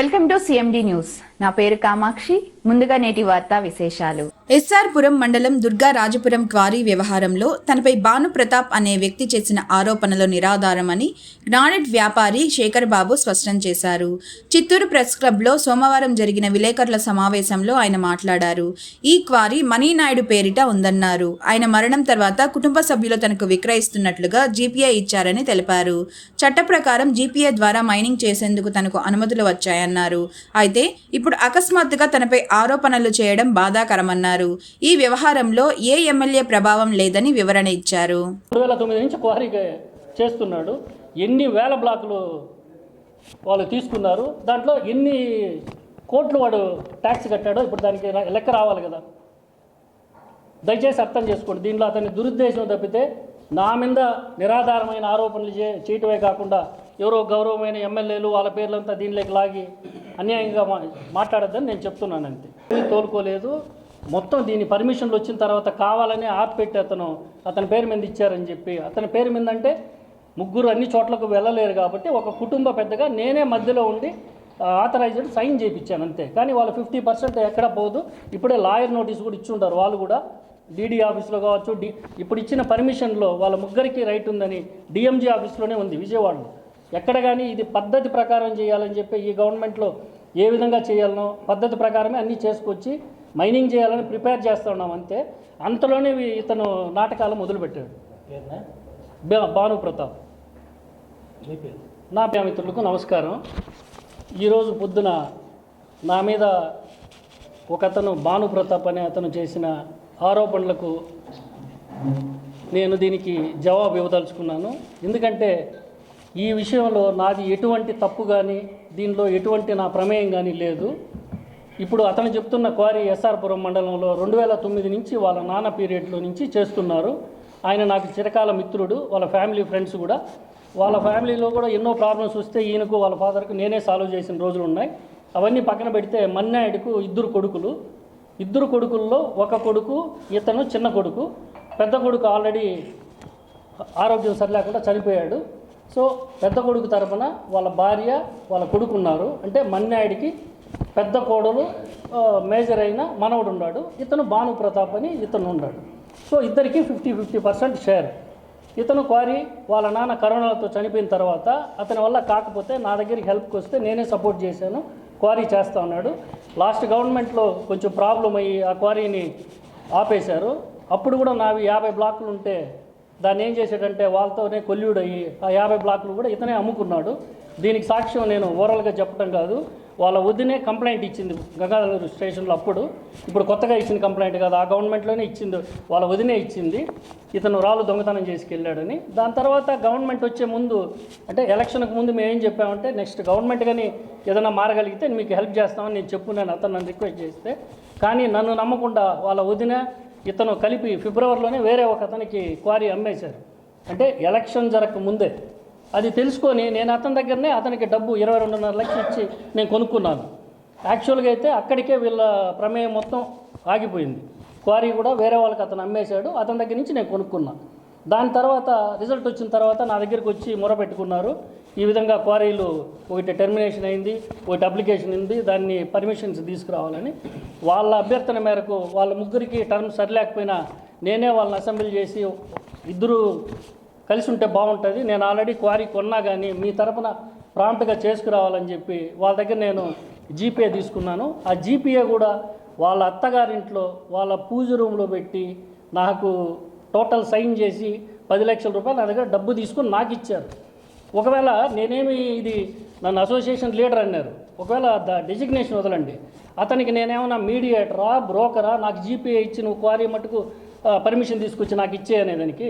Welcome to CMD news. నా పేరు కామాక్షి. ముందుగా నేటి వార్తా విశేషాలు. ఎస్ఆర్పురం మండలం దుర్గా రాజపురం క్వారీ వ్యవహారంలో తనపై భాను ప్రతాప్ అనే వ్యక్తి చేసిన ఆరోపణలు నిరాధారమని గ్రానైట్ వ్యాపారి శేఖర్ బాబు స్పష్టం చేశారు. చిత్తూరు ప్రెస్ క్లబ్లో సోమవారం జరిగిన విలేకరుల సమావేశంలో ఆయన మాట్లాడారు. ఈ క్వారీ మణినాయుడు పేరిట ఉందన్నారు. ఆయన మరణం తర్వాత కుటుంబ సభ్యులు తనకు విక్రయిస్తున్నట్లుగా జీపీఐ ఇచ్చారని తెలిపారు. చట్ట ప్రకారం జీపీఐ ద్వారా మైనింగ్ చేసేందుకు తనకు అనుమతులు అన్నారు. అయితే ఇప్పుడు అకస్మాత్తుగా తనపై ఆరోపణలు చేయడం బాధాకరమన్నారు. ఈ వ్యవహారంలో ఏ ఎమ్మెల్యే ప్రభావం లేదని వివరణ ఇచ్చారు. రెండు వేల తొమ్మిది నుంచి క్వారీ చేస్తున్నాడు. ఎన్ని వేల బ్లాకులు వాళ్ళు తీసుకున్నారు దాంట్లో ఎన్ని కోట్లు వాడు ట్యాక్స్ కట్టాడో ఇప్పుడు దానికి లెక్క రావాలి కదా. దయచేసి అర్థం చేసుకోండి. దీనిలో అతని దురుద్దేశం తప్పితే నా మీద నిరాధారమైన ఆరోపణలు చే చేయటమే కాకుండా ఎవరో గౌరవమైన ఎమ్మెల్యేలు వాళ్ళ పేర్లంతా దీనిలోకి లాగి అన్యాయంగా మా మాట్లాడద్దని నేను చెప్తున్నాను అంతే. తోలుకోలేదు. మొత్తం దీని పర్మిషన్లు వచ్చిన తర్వాత కావాలని ఆపిపెట్టి అతను అతని పేరు మీద ఇచ్చారని చెప్పి అతని పేరు మీద అంటే ముగ్గురు అన్ని చోట్లకు వెళ్ళలేరు కాబట్టి ఒక కుటుంబ పెద్దగా నేనే మధ్యలో ఉండి ఆథరైజ్డ్ సైన్ చేయించాను అంతే. కానీ వాళ్ళు ఫిఫ్టీ పర్సెంట్ ఎక్కడ పోదు. ఇప్పుడే లాయర్ నోటీస్ కూడా ఇచ్చి ఉంటారు వాళ్ళు కూడా డీడీ ఆఫీస్లో కావచ్చు డి ఇప్పుడు ఇచ్చిన పర్మిషన్లో వాళ్ళ ముగ్గురికి రైట్ ఉందని డిఎంజీ ఆఫీస్లోనే ఉంది విజయవాడలో. ఎక్కడ కానీ ఇది పద్ధతి ప్రకారం చేయాలని చెప్పి ఈ గవర్నమెంట్లో ఏ విధంగా చేయాలనో పద్ధతి ప్రకారమే అన్నీ చేసుకొచ్చి మైనింగ్ చేయాలని ప్రిపేర్ చేస్తూ ఉన్నాం అంతే. అంతలోనే ఇతను నాటకాలు మొదలుపెట్టాడు. భాను ప్రతాప్. నా మిత్రులకు నమస్కారం. ఈరోజు పొద్దున నా మీద ఒక అతను భాను ప్రతాప్ అనే అతను చేసిన ఆరోపణలకు నేను దీనికి జవాబు ఇవ్వదలుచుకున్నాను. ఎందుకంటే ఈ విషయంలో నాది ఎటువంటి తప్పు కానీ దీనిలో ఎటువంటి నా ప్రమేయం కానీ లేదు. ఇప్పుడు అతను చెప్తున్న క్వారీ ఎస్ఆర్పురం మండలంలో రెండు వేల తొమ్మిది నుంచి వాళ్ళ నాన్న పీరియడ్లో నుంచి చేస్తున్నారు. ఆయన నాకు చిరకాల మిత్రుడు వాళ్ళ ఫ్యామిలీ ఫ్రెండ్స్ కూడా. వాళ్ళ ఫ్యామిలీలో కూడా ఎన్నో ప్రాబ్లమ్స్ వస్తే ఈయనకు వాళ్ళ ఫాదర్కు నేనే సాల్వ్ చేసిన రోజులు ఉన్నాయి. అవన్నీ పక్కన పెడితే మన్నాయుడుకు ఇద్దరు కొడుకులు. ఇద్దరు కొడుకుల్లో ఒక కొడుకు ఇతను చిన్న కొడుకు. పెద్ద కొడుకు ఆల్రెడీ ఆరోగ్యం సరిలేకుండా చనిపోయాడు. సో పెద్ద కొడుకు తరపున వాళ్ళ భార్య వాళ్ళ కొడుకు ఉన్నారు అంటే మన్నాయుడికి పెద్ద కోడలు మేజర్ అయిన మనవడు ఉన్నాడు ఇతను భాను ప్రతాప్ అని ఇతను ఉన్నాడు. సో ఇద్దరికి ఫిఫ్టీ ఫిఫ్టీ పర్సెంట్ షేర్. ఇతను క్వారీ వాళ్ళ నాన్న కరోనాతో చనిపోయిన తర్వాత అతని వల్ల కాకపోతే నా దగ్గరికి హెల్ప్కి వస్తే నేనే సపోర్ట్ చేశాను. క్వారీ చేస్తా ఉన్నాడు. లాస్ట్ గవర్నమెంట్లో కొంచెం ప్రాబ్లం అయ్యి ఆ క్వారీని ఆపేశారు. అప్పుడు కూడా నావి యాభై బ్లాకులు ఉంటే దాన్ని ఏం చేశాడంటే వాళ్ళతోనే కొల్యూడ్ అయ్యి ఆ యాభై బ్లాక్లు కూడా ఇతనే అమ్ముకున్నాడు. దీనికి సాక్ష్యం నేను ఓవరాల్గా చెప్పడం కాదు. వాళ్ళ వదినే కంప్లైంట్ ఇచ్చింది గంగాధర స్టేషన్లో అప్పుడు. ఇప్పుడు కొత్తగా ఇచ్చిన కంప్లైంట్ కాదు ఆ గవర్నమెంట్లోనే ఇచ్చింది వాళ్ళ వదినే ఇచ్చింది. ఇతను రాళ్ళు దొంగతనం చేసుకెళ్ళాడని. దాని తర్వాత గవర్నమెంట్ వచ్చే ముందు అంటే ఎలక్షన్కి ముందు మేము ఏం చెప్పామంటే నెక్స్ట్ గవర్నమెంట్ కానీ ఏదైనా మారగలిగితే మీకు హెల్ప్ చేస్తామని నేను చెప్పు నేను అతను నన్ను రిక్వెస్ట్ చేస్తే. కానీ నన్ను నమ్మకుండా వాళ్ళ వదిన ఇతను కలిపి ఫిబ్రవరిలోనే వేరే ఒక అతనికి క్వారీ అమ్మేశారు. అంటే ఎలక్షన్ జరగక ముందే. అది తెలుసుకొని నేను అతని దగ్గరనే అతనికి డబ్బు ఇరవై రెండున్నర లక్షలు ఇచ్చి నేను కొనుక్కున్నాను. యాక్చువల్గా అయితే అక్కడికే వీళ్ళ ప్రమేయం మొత్తం ఆగిపోయింది. క్వారీ కూడా వేరే వాళ్ళకి అతను అమ్మేశాడు. అతని దగ్గర నుంచి నేను కొనుక్కున్నాను దాని తర్వాత రిజల్ట్ వచ్చిన తర్వాత నా దగ్గరికి వచ్చి మొరపెట్టుకున్నారు. ఈ విధంగా క్వారీలు ఒకటి టెర్మినేషన్ అయింది ఒకటి అప్లికేషన్ ఉంది దాన్ని పర్మిషన్స్ తీసుకురావాలని. వాళ్ళ అభ్యర్థన మేరకు వాళ్ళ ముగ్గురికి టర్మ్ సరిలేకపోయినా నేనే వాళ్ళని అసెంబ్లీ చేసి ఇద్దరు కలిసి ఉంటే బాగుంటుంది. నేను ఆల్రెడీ క్వారీ కొన్నా కానీ మీ తరపున ప్రాంప్ట్గా చేసుకురావాలని చెప్పి వాళ్ళ దగ్గర నేను జీపే తీసుకున్నాను. ఆ జీపీఏ కూడా వాళ్ళ అత్తగారింట్లో వాళ్ళ పూజ రూమ్లో పెట్టి నాకు టోటల్ సైన్ చేసి పది లక్షల రూపాయలు నా దగ్గర డబ్బు తీసుకొని నాకు ఇచ్చారు. ఒకవేళ నేనేమి ఇది నన్ను అసోసియేషన్ లీడర్ అన్నారు. ఒకవేళ ద డెసిగ్నేషన్ వదలండి. అతనికి నేనేమన్నా మీడియేటరా బ్రోకరా నాకు జీపీఏ ఇచ్చి నువ్వు క్వారీ మటుకు పర్మిషన్ తీసుకొచ్చి నాకు ఇచ్చే అనేదానికి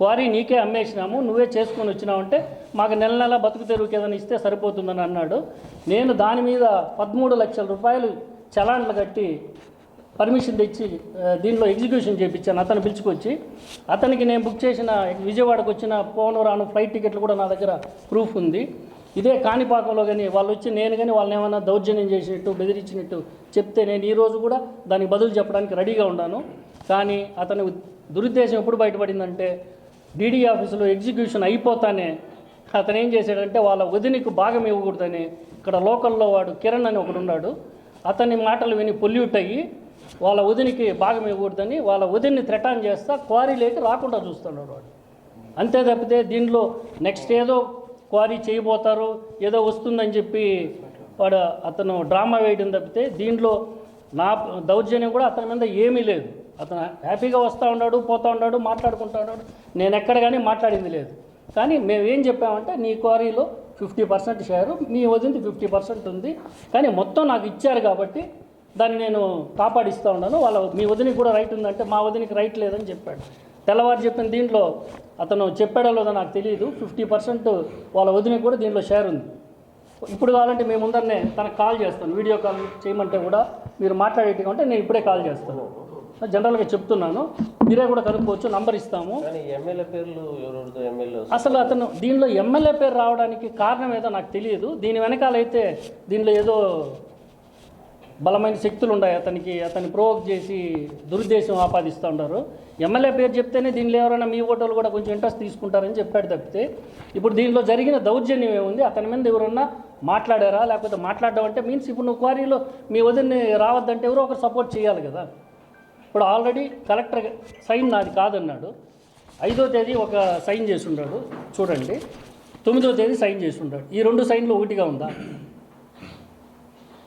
క్వారీ నీకే అమ్మేసినాము నువ్వే చేసుకొని వచ్చినావంటే మాకు నెల నెల బతుకు తెరువుకి ఏదైనా ఇస్తే సరిపోతుందని అన్నాడు. నేను దాని మీద పదమూడు లక్షల రూపాయలు చలాన్లు కట్టి పర్మిషన్ తెచ్చి దీనిలో ఎగ్జిక్యూషన్ చేయించాను అతను పిలుచుకొచ్చి అతనికి నేను బుక్ చేసిన విజయవాడకు వచ్చిన పోను రాను ఫ్లైట్ టికెట్లు కూడా నా దగ్గర ప్రూఫ్ ఉంది. ఇదే కాణిపాకంలో కానీ వాళ్ళు వచ్చి నేను కానీ వాళ్ళని ఏమైనా దౌర్జన్యం చేసినట్టు బెదిరించినట్టు చెప్తే నేను ఈ రోజు కూడా దానికి బదులు చెప్పడానికి రెడీగా ఉన్నాను. కానీ అతని దురుద్దేశం ఎప్పుడు బయటపడిందంటే డీడీ ఆఫీసులో ఎగ్జిక్యూషన్ అయిపోతానే అతను ఏం చేశాడంటే వాళ్ళ వదినకు భాగం ఇవ్వకూడదని. ఇక్కడ లోకల్లో వాడు కిరణ్ అని ఒకడు ఉన్నాడు. అతని మాటలు విని పొల్యూట్ అయ్యి వాళ్ళ వదినికి భాగం ఇవ్వకూడదని వాళ్ళ వదిన్ని థ్రెటాన్ చేస్తా క్వారీలోకి రాకుండా చూస్తున్నాడు వాడు. అంతే తప్పితే దీనిలో నెక్స్ట్ ఏదో క్వారీ చేయబోతారు ఏదో వస్తుందని చెప్పి వాడు అతను డ్రామా వేయడం తప్పితే దీంట్లో నా దౌర్జన్యం కూడా అతని మీద ఏమీ లేదు. అతను హ్యాపీగా వస్తూ ఉన్నాడు పోతూ ఉన్నాడు మాట్లాడుకుంటూ ఉన్నాడు. నేను ఎక్కడ కానీ మాట్లాడింది లేదు. కానీ మేము ఏం చెప్పామంటే నీ క్వారీలో ఫిఫ్టీ పర్సెంట్ షేరు మీ వదింది ఫిఫ్టీ పర్సెంట్ ఉంది. కానీ మొత్తం నాకు ఇచ్చారు కాబట్టి దాన్ని నేను కాపాడిస్తూ ఉన్నాను. వాళ్ళ మీ వదినికి కూడా రైట్ ఉందంటే మా వదినికి రైట్ లేదని చెప్పాడు. తెల్లవారు చెప్పిన దీంట్లో అతను చెప్పాడో లేదో నాకు తెలియదు. ఫిఫ్టీ పర్సెంట్ వాళ్ళ వదినకి కూడా దీంట్లో షేర్ ఉంది. ఇప్పుడు కావాలంటే మేము ముందరనే తనకు కాల్ చేస్తాను. వీడియో కాల్ చేయమంటే కూడా మీరు మాట్లాడేట్టుగా ఉంటే నేను ఇప్పుడే కాల్ చేస్తాను. జనరల్గా చెప్తున్నాను. మీరే కూడా కనుక్కోవచ్చు. నంబర్ ఇస్తాము. అసలు అతను దీనిలో ఎమ్మెల్యే పేరు రావడానికి కారణం ఏదో నాకు తెలియదు. దీని వెనకాలైతే దీనిలో ఏదో బలమైన శక్తులు ఉన్నాయి అతనికి అతన్ని ప్రోవోక్ చేసి దురుద్దేశం ఆపాదిస్తూ ఉంటారు. ఎమ్మెల్యే పేరు చెప్తేనే దీనిలో ఎవరైనా మీ ఓటర్లు కూడా కొంచెం ఇంట్రెస్ట్ తీసుకుంటారని చెప్పాడు తప్పితే ఇప్పుడు దీనిలో జరిగిన దౌర్జన్యం ఏముంది? అతని మీద ఎవరన్నా మాట్లాడారా? లేకపోతే మాట్లాడడం అంటే మీన్స్ ఇప్పుడు నువ్వు క్వారీలో మీ వదిలిని రావద్దంటే ఎవరో ఒకరు సపోర్ట్ చేయాలి కదా. ఇప్పుడు ఆల్రెడీ కలెక్టర్ సైన్ నాది కాదన్నాడు. ఐదో తేదీ ఒక సైన్ చేసి ఉన్నాడు చూడండి. తొమ్మిదో తేదీ సైన్ చేసి ఉన్నాడు ఈ రెండు సైన్లు ఒకటిగా ఉందా?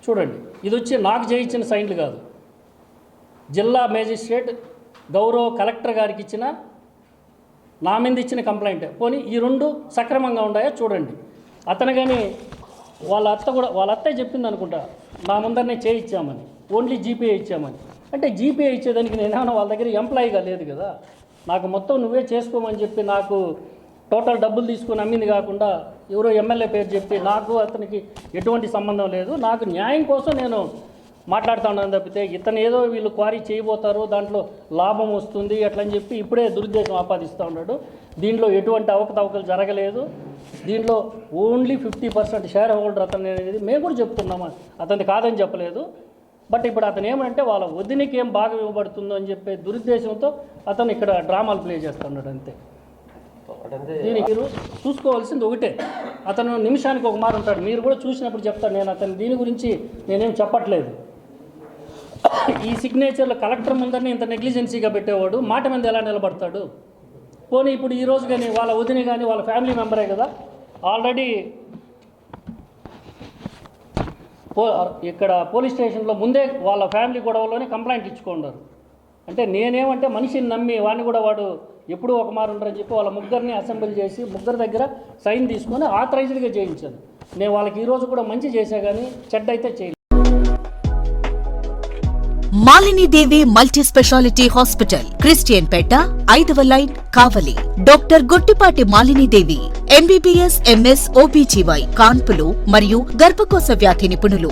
చూడండి. ఇది వచ్చి నాకు చేయించిన సైన్లు కాదు. జిల్లా మేజిస్ట్రేట్ గౌరవ కలెక్టర్ గారికి ఇచ్చిన నా మీద ఇచ్చిన కంప్లైంట్. పోనీ ఈ రెండు సక్రమంగా ఉన్నాయో చూడండి. అతను కానీ వాళ్ళ అత్త కూడా వాళ్ళ అత్తే చెప్పింది అనుకుంటా నా ముందరనే చేయించామని ఓన్లీ జీపే ఇచ్చామని. అంటే జీపే ఇచ్చేదానికి నేనేమన్నా వాళ్ళ దగ్గర ఎంప్లాయీగా లేదు కదా. నాకు మొత్తం నువ్వే చేసుకోమని చెప్పి నాకు టోటల్ డబ్బులు తీసుకుని అమ్మింది కాకుండా ఎవరో ఎమ్మెల్యే పేరు చెప్పి నాకు అతనికి ఎటువంటి సంబంధం లేదు. నాకు న్యాయం కోసం నేను మాట్లాడుతా ఉన్నాను తప్పితే ఇతను ఏదో వీళ్ళు క్వారీ చేయబోతారు దాంట్లో లాభం వస్తుంది అట్లని చెప్పి ఇప్పుడే దురుద్దేశం ఆపాదిస్తూ ఉన్నాడు. దీంట్లో ఎటువంటి అవకతవకలు జరగలేదు. దీంట్లో only fifty percent share holder అతను అనేది మేము కూడా చెప్తున్నాము. అతని కాదని చెప్పలేదు. బట్ ఇప్పుడు అతను ఏమంటే వాళ్ళ వదినికి ఏం బాగా ఇవ్వబడుతుందో అని చెప్పే దురుద్దేశంతో అతను ఇక్కడ డ్రామాలు ప్లే చేస్తున్నాడు అంతే. మీరు చూసుకోవాల్సింది ఒకటే. అతను నిమిషానికి ఒక మారు ఉంటాడు. మీరు కూడా చూసినప్పుడు చెప్తాను నేను అతను దీని గురించి నేనేం చెప్పట్లేదు. ఈ సిగ్నేచర్లో కలెక్టర్ ముందరనే ఇంత నెగ్లిజెన్సీగా పెట్టేవాడు. మాట మీద ఎలా నిలబడతాడు? పోనీ ఇప్పుడు ఈ రోజు కానీ వాళ్ళ వదిన కానీ వాళ్ళ ఫ్యామిలీ మెంబరే కదా? ఆల్రెడీ పో ఇక్కడ పోలీస్ స్టేషన్లో ముందే వాళ్ళ ఫ్యామిలీ గొడవలోనే కంప్లైంట్ ఇచ్చుకున్నారు. అంటే నేనేమంటే మనిషిని నమ్మి వాడిని కూడా వాడు ఎప్పుడూ ఒక మారు ఉంటారని చెప్పి వాళ్ళ ముగ్గురిని అసెంబ్లీ చేసి ముగ్గురు దగ్గర సైన్ తీసుకొని ఆథరైజ్డ్గా చేయించాను. నేను వాళ్ళకి ఈరోజు కూడా మంచి చేశా కానీ చెడ్డ అయితే చేయలేదు Malini Devi multi speciality hospital Christian పేట ఐదవ line Kavali. Doctor Gottipati Malini Devi MBBS MS OBGY కాన్పులు మరియు గర్భకోశ వ్యాధి నిపుణులు.